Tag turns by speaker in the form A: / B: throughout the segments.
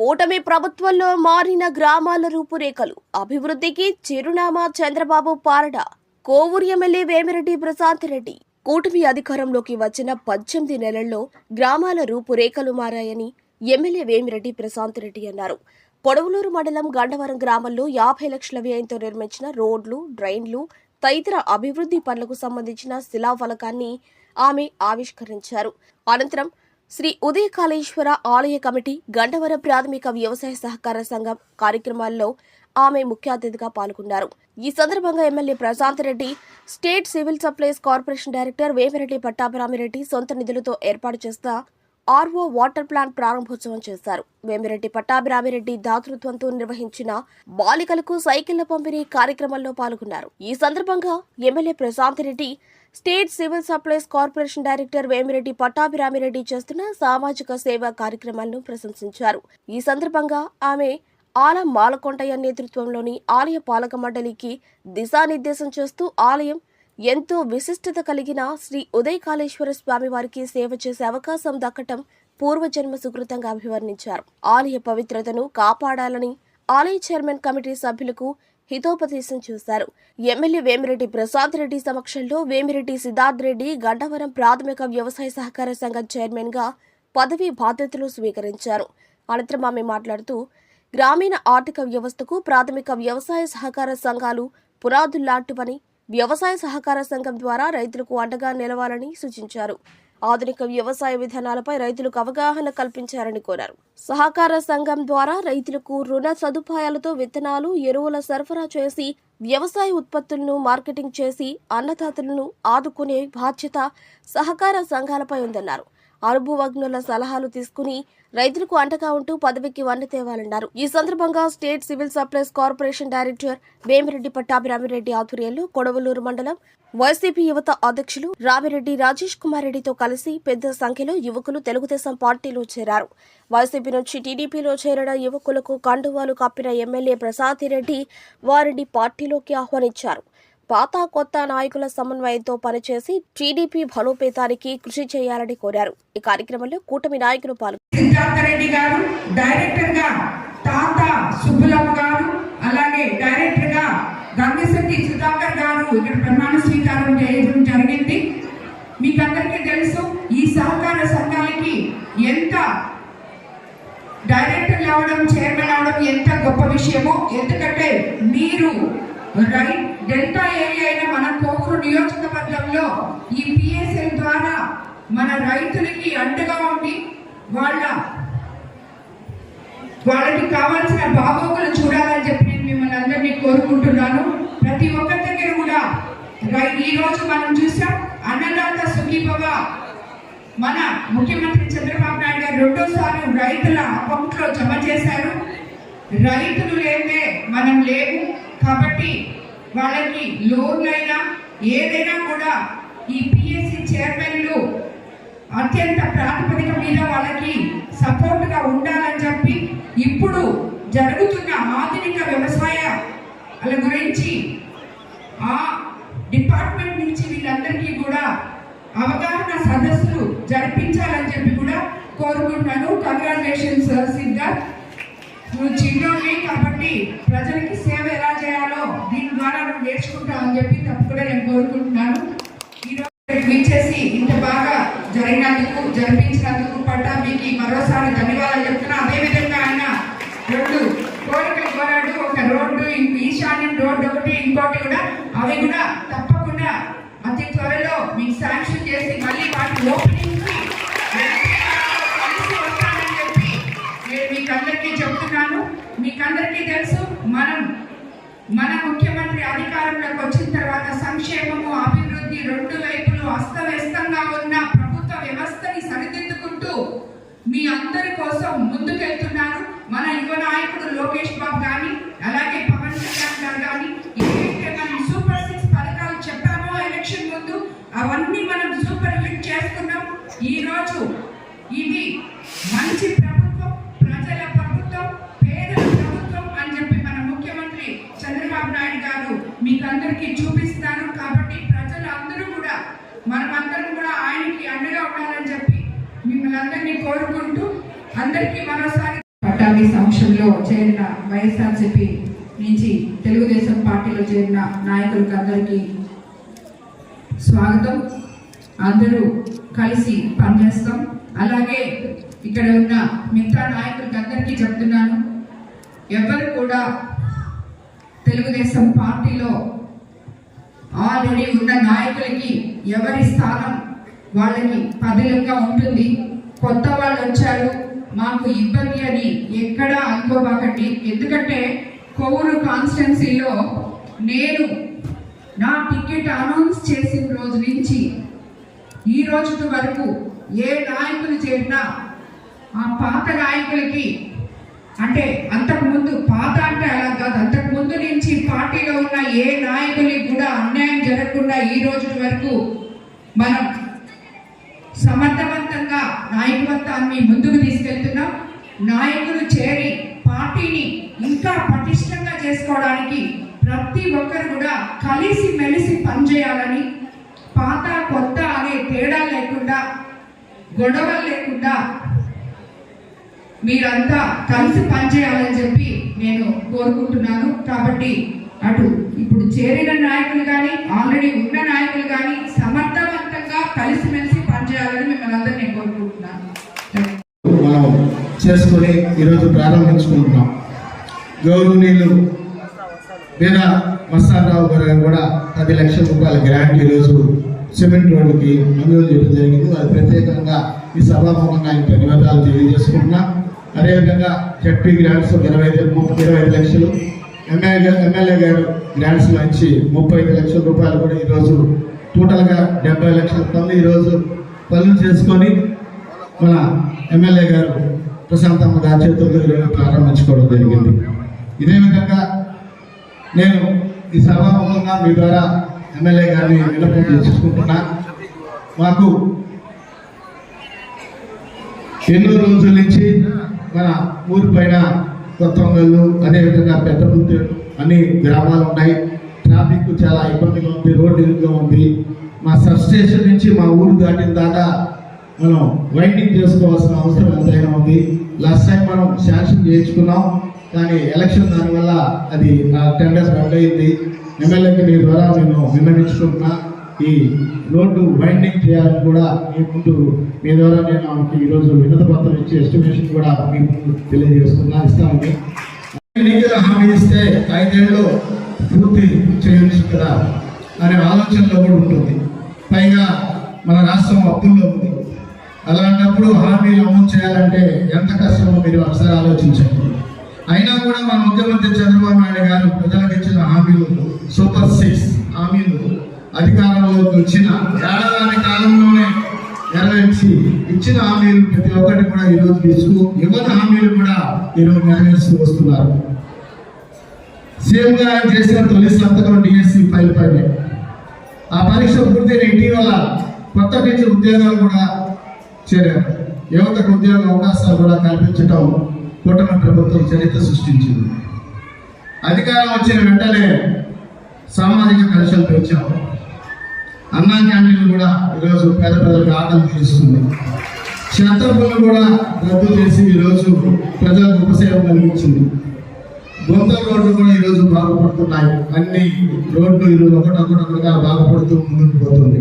A: కూటమి ప్రభుత్వంలో మారిన గ్రామాల రూపురేఖలు. అభివృద్ధికి చిరునామా చంద్రబాబు పారడ. కోవూరు ఎమ్మెల్యే వేమిరెడ్డి ప్రశాంత్ రెడ్డి. కూటమి అధికారంలోకి వచ్చిన పద్దెనిమిది నెలల్లో గ్రామాల రూపురేఖలు మారాయని ఎమ్మెల్యే వేమిరెడ్డి ప్రశాంత్ రెడ్డి అన్నారు. పొడవులూరు మండలం గండవరం గ్రామంలో యాభై లక్షల వ్యయంతో నిర్మించిన రోడ్లు డ్రైన్లు తదితర అభివృద్ధి పనులకు సంబంధించిన శిలాఫలకాన్ని ఆమె ఆవిష్కరించారు. అనంతరం శ్రీ ఉదయ కాళేశ్వర ఆలయ కమిటీ గండవరం ప్రాథమిక వ్యవసాయ సహకార సంఘం కార్యక్రమాల్లో ఆమె ముఖ్య అతిథిగా పాల్గొన్నారు. ఈ సందర్భంగా MLA Prashanth Reddy state civil supplies corporation director Vemireddy Pattabhiramireddy సొంత నిధులతో ఏర్పాటు చేసిన ఆర్ఓ వాటర్ ప్లాంట్ ప్రారంభోత్సవం చేశారు. వేమిరెడ్డి పట్టాభిరామిరెడ్డి దాతృత్వంతో నిర్వహించిన బాలికలకు సైకిళ్ళ పంపిణీ కార్యక్రమంలో పాల్గొన్నారు. ఈ సందర్భంగా MLA Prashanth Reddy state civil supplies corporation director Vemireddy Pattabhiramireddy చేస్తున్న సామాజిక సేవా కార్యక్రమాలను ప్రశంసించారు. ఈ సందర్భంగా ఆమె ఆల మాలకొండయ్య నేతృత్వంలోని ఆలయ పాలక మండలికి దిశానిర్దేశం చేస్తూ ఆలయం ఎంతో విశిష్టత కలిగిన శ్రీ ఉదయ కాళేశ్వర స్వామి వారికి సేవ చేసే అవకాశం దక్కటం పూర్వజన్మ సుకృతంగా అభివర్ణించారు. ఆలయ పవిత్రతను కాపాడాలని ఆలయ చైర్మన్ కమిటీ సభ్యులకు హితోపదేశం చేశారు. ఎమ్మెల్యే వేమిరెడ్డి ప్రసాద్ రెడ్డి సమక్షంలో వేమిరెడ్డి సిద్ధార్థ్ రెడ్డి గండవరం ప్రాథమిక వ్యవసాయ సహకార సంఘం చైర్మన్గా పదవి బాధ్యతలు స్వీకరించారు. అనంతరం ఆమె మాట్లాడుతూ గ్రామీణ ఆర్థిక వ్యవస్థకు ప్రాథమిక వ్యవసాయ సహకార సంఘాలు పునాదుల్లాంటివని వ్యవసాయ సహకార సంఘం ద్వారా రైతులకు అండగా నిలవాలని సూచించారు. ఆధునిక వ్యవసాయ విధానాలపై రైతులకు అవగాహన కల్పించారని కోరారు. సహకార సంఘం ద్వారా రైతులకు రుణ సదుపాయాలతో విత్తనాలు ఎరువుల సరఫరా చేసి వ్యవసాయ ఉత్పత్తులను మార్కెటింగ్ చేసి అన్నదాతలను ఆదుకునే బాధ్యత సహకార సంఘాలపై ఉందన్నారు. అనుభవజ్ఞుల సలహాలు తీసుకుని రైతులకు అంటగా ఉంటూ పదవికి వన్నె తేవాలన్నారు. ఈ సందర్భంగా state civil supplies corporation director Vemireddy Pattabhiramireddy ఆధ్వర్యంలో కొడవలూరు మండలం వైసీపీ యువత అధ్యక్షులు రామిరెడ్డి రాజేష్ కుమార్ రెడ్డితో కలిసి పెద్ద సంఖ్యలో యువకులు తెలుగుదేశం పార్టీలో చేరారు. వైసీపీ నుంచి టీడీపీలో చేరిన యువకులకు కండువాలు కప్పిన ఎమ్మెల్యే ప్రసాద్ రెడ్డి వారిని పార్టీలోకి ఆహ్వానించారు. పాత కొత్త నాయకుల సమన్వయంతో పనిచేసి టీడీపీ బలోపేతానికి కృషి చేయాలని కోరారు. ఈ కార్యక్రమంలో కూటమి నాయకులు పాల్గొన్నారు
B: సిద్ధార్థరెడ్డి గారు తాత గారు అలాగే మీకు తెలుసు ఈ సహకార సంఘాలకి ఎంత డైరెక్టర్ అవడం చైర్మన్ అవడం ఎంత గొప్ప విషయమో. ఎందుకంటే మీరు రైట్ డెల్టా ఏరియా అయిన మన కోకూరు నియోజకవర్గంలో ఈ పిఎస్ఎల్ ద్వారా మన రైతులకి అండగా ఉండి వాళ్ళ వాళ్ళకి కావాల్సిన బాగోగులు చూడాలని చెప్పి నేను మిమ్మల్ని అందరినీ కోరుకుంటున్నాను. ప్రతి ఒక్కరి దగ్గర కూడా రై- ఈ రోజు మనం చూసాం అన్నదాత సుఖీభవ. మన ముఖ్యమంత్రి చంద్రబాబు నాయుడు గారు రెండోసారి రైతుల అకౌంట్లో జమ చేశారు. రైతులు లేదే మనం లేవు కాబట్టి వాళ్ళకి లోన్లైనా ఏదైనా కూడా ఈ పిఎస్సి చైర్మన్లు అత్యంత ప్రాతిపదిక మీద వాళ్ళకి సపోర్ట్గా ఉండాలని చెప్పి ఇప్పుడు జరుగుతున్న ఆధునిక వ్యవసాయ గురించి ఆ డిపార్ట్మెంట్ నుంచి వీళ్ళందరికీ కూడా అవగాహన సదస్సులు జరిపించాలని చెప్పి కూడా కోరుకుంటున్నాను. కంగ్రాచులేషన్స్ సిద్ధార్థ్. నువ్వు చిన్నోడి కాబట్టి ప్రజలకి సేవ ఎలా చేయాలో దీని ద్వారా నువ్వు నేర్చుకుంటావు అని చెప్పి తప్పకుండా నేను కోరుకుంటున్నాను. ఈరోజు ఇచ్చేసి ఇంత బాగా జరిగినందుకు జరిపించినందుకు పట్టాభికి మరోసారి ధన్యవాదాలు చెప్తున్నా. అదే విధంగా ఆయన రెండు కోరికలు కోరాడు. ఒక రోడ్డు ఈశాన్యం రోడ్డు ఒకటి ఇంకోటి కూడా అవి కూడా తప్పకుండా అతి త్వరలో మీకు శాంక్షన్ చేసి మళ్ళీ వాటి ఓపెనింగ్ మనం మన ముఖ్యమంత్రి అధికారంలోకి వచ్చిన తర్వాత సంక్షేమము అభివృద్ధి రెండు వైపులు అస్తవ్యస్తంగా ఉన్న ప్రభుత్వ వ్యవస్థని సరిదిద్దుకుంటూ మీ అందరి కోసం ముందుకెళ్తున్నారు. మన యువ నాయకుడు లోకేష్ బాబు కానీ అలాగే పవన్ కళ్యాణ్ గారు కానీ ఏదైతే మనం సూపర్ సిక్స్ పథకాలు చెప్పామో ఎలక్షన్ ముందు అవన్నీ మనం మనమందరం కూడా ఆయనకి అండగా ఉండాలని చెప్పి మిమ్మల్ని అందరినీ కోరుకుంటూ అందరికీ మరోసారి పట్టాభి సంక్షంలో సమక్షంలో చేరిన వైఎస్ఆర్సీపీ నుంచి తెలుగుదేశం పార్టీలో చేరిన నాయకులకు అందరికీ స్వాగతం. అందరూ కలిసి పనిచేస్తాం. అలాగే ఇక్కడ ఉన్న మిగతా నాయకులకి అందరికీ చెప్తున్నాను. ఎవరు కూడా తెలుగుదేశం పార్టీలో ఆల్రెడీ ఉన్న నాయకులకి ఎవరి స్థానం వాళ్ళకి పదిలంగా ఉంటుంది. కొత్త వాళ్ళు వచ్చారు. మాకు ఇబ్బంది అని ఎక్కడా అనుకోబాకండి. ఎందుకంటే కొవ్వూరు కాన్స్టిట్యున్సీలో నేను నా టికెట్ అనౌన్స్ చేసిన రోజు నుంచి ఈ రోజు వరకు ఏ నాయకులు చేరినా ఆ పాత నాయకులకి అంటే అంతకుముందు పాత అంటే అలా కాదు అంతకు పార్టీలో ఉన్న ఏ నాయకులకి కూడా అన్యాయం జరగకుండా ఈ రోజు వరకు మనం సమర్థవంతంగా నాయకత్వాన్ని ముందుకు తీసుకెళ్తున్నాం. నాయకులు చేరి పార్టీని ఇంకా పటిష్టంగా చేసుకోవడానికి ప్రతి ఒక్కరు కూడా కలిసి మెలిసి పనిచేయాలని పాత కొత్త అనే తేడా లేకుండా గొడవలు లేకుండా మీరంతా కలిసి పనిచేయాలని చెప్పి నేను కోరుకుంటున్నాను. కాబట్టి అటు ఇప్పుడు చేరిన నాయకులు కానీ ఆల్రెడీ ఉన్న నాయకులు కానీ సమర్థవంతంగా కలిసిమెలిసి పనిచేయాలని మిమ్మల్ని అందరినీ నేను కోరుకుంటున్నాను
C: మనం చేసుకొని ఈరోజు ప్రారంభించుకుంటున్నాం. గౌరవనీయులు వీర మస్తారావు గారు కూడా పది లక్షల రూపాయల గ్రాంట్ ఈరోజు సిమెంట్ రోడ్డుకి మంజూరు చేయడం జరిగింది. అది ప్రత్యేకంగా ఈ సభాముఖంగా ఆయన ధన్యవాదాలు తెలియజేసుకుంటున్నా. అదేవిధంగా జడ్పీ గ్రాంట్స్ ఇరవై ముప్పై ఇరవై ఐదు లక్షలు ఎమ్మెల్యే ఎమ్మెల్యే గారు గ్రాంట్స్లో నుంచి ముప్పై ఐదు లక్షల రూపాయలు కూడా ఈరోజు టోటల్గా డెబ్బై లక్షలతో ఈరోజు పనులు చేసుకొని మన ఎమ్మెల్యే గారు ప్రశాంతమ్మ గారి చేతులతో ఈరోజు ప్రారంభించుకోవడం జరిగింది. ఇదే విధంగా నేను ఈ సభాముఖంగా మీ ద్వారా ఎమ్మెల్యే గారిని విన్నపం చేసుకుంటున్నా. మాకు ఎన్నో రోజుల నుంచి మన ఊరి పైన కొత్త ఒంగోలు అదేవిధంగా పెద్దపుత్తు అన్ని గ్రామాలు ఉన్నాయి ట్రాఫిక్ చాలా ఇబ్బందిగా ఉంది రోడ్డు ఇరుగ్గా ఉంది. మా సబ్ స్టేషన్ నుంచి మా ఊరు దాటిన దాకా మనం వైండింగ్ చేసుకోవాల్సిన అవసరం ఎంతైనా ఉంది. లాస్ట్ టైం మనం శాంక్షన్ చేయించుకున్నాం కానీ ఎలక్షన్ దానివల్ల అది టెండర్స్ టెండర్ రద్దు అయింది. ఎమ్మెల్యేకి మీ ద్వారా నేను విన్నవించుకుంటున్నా. ఈ రోడ్డు వైండింగ్ చేయాలని కూడా మీ ముందు మీ ద్వారా నేను ఆమెకి ఈరోజు వినత పత్రం ఇచ్చి ఎస్టిమేషన్ కూడా మీ ముందు తెలియజేస్తున్నా. ఇస్తామని ఎన్నికల హామీ ఇస్తే ఐదేళ్ళు పూర్తి చేయొచ్చు కదా అనే ఆలోచనలో కూడా ఉంటుంది. పైగా మన రాష్ట్రం అప్పుల్లో ఉంది. అలాంటప్పుడు హామీలు అమలు చేయాలంటే ఎంత కష్టమో మీరు ఒకసారి ఆలోచించండి. అయినా కూడా మన ముఖ్యమంత్రి చంద్రబాబు నాయుడు గారు ప్రజలకు ఇచ్చిన హామీలు సూపర్ సిక్స్. అధికారంలోకి వచ్చిన ఏడాది కాలంలోనే నెరవేర్చి ఇచ్చిన హామీలు ప్రతి ఒక్కటి కూడా ఈరోజు తీసుకు ఇవ్వని హామీలు కూడా ఈరోజు నెరవేరుస్తూ వస్తున్నారు. సీఎం గారు చేసిన తొలి సంతకం డిఎస్సి ఫైల్ పైన. ఆ పరీక్ష పూర్తయిన ఇటీవల కొత్త టీచర్ ఉద్యోగాలు కూడా చేరారు. యువతకు ఉద్యోగ అవకాశాలు కూడా కల్పించడం కూటమి ప్రభుత్వం చరిత్ర సృష్టించింది. అధికారం వచ్చిన వెంటనే సామాజిక కలిసలు పెంచాము అన్నా క్యాంటీన్లు కూడా ఈరోజు పేద ప్రజలకు ఆకలి తీరుస్తుంది క్షేత్రపులు కూడా రద్దు చేసి ఈరోజు ప్రజలకు ఉపసేవ కలిగించింది. గుంతల రోడ్లు కూడా ఈరోజు బాగుపడుతున్నాయి. అన్ని రోడ్లు ఈరోజు ఒకటొకటొకటిగా బాగుపడుతూ ముందుకు పోతుంది.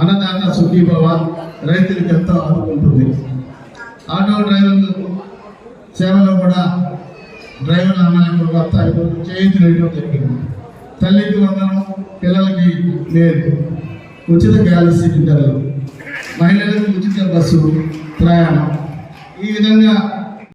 C: అన్నదాన సుఖీభవ రైతులకు ఎంతో ఆదుకుంటుంది. ఆటో డ్రైవర్లు సేవలో కూడా డ్రైవర్లు అమ్మాయికి ఒక చేయించడం జరిగింది తల్లికి వందనం పిల్లలకి లేదు ఉచిత గ్యాస్ సిలిండర్లు మహిళలకు ఉచిత బస్సు ప్రయాణం. ఈ విధంగా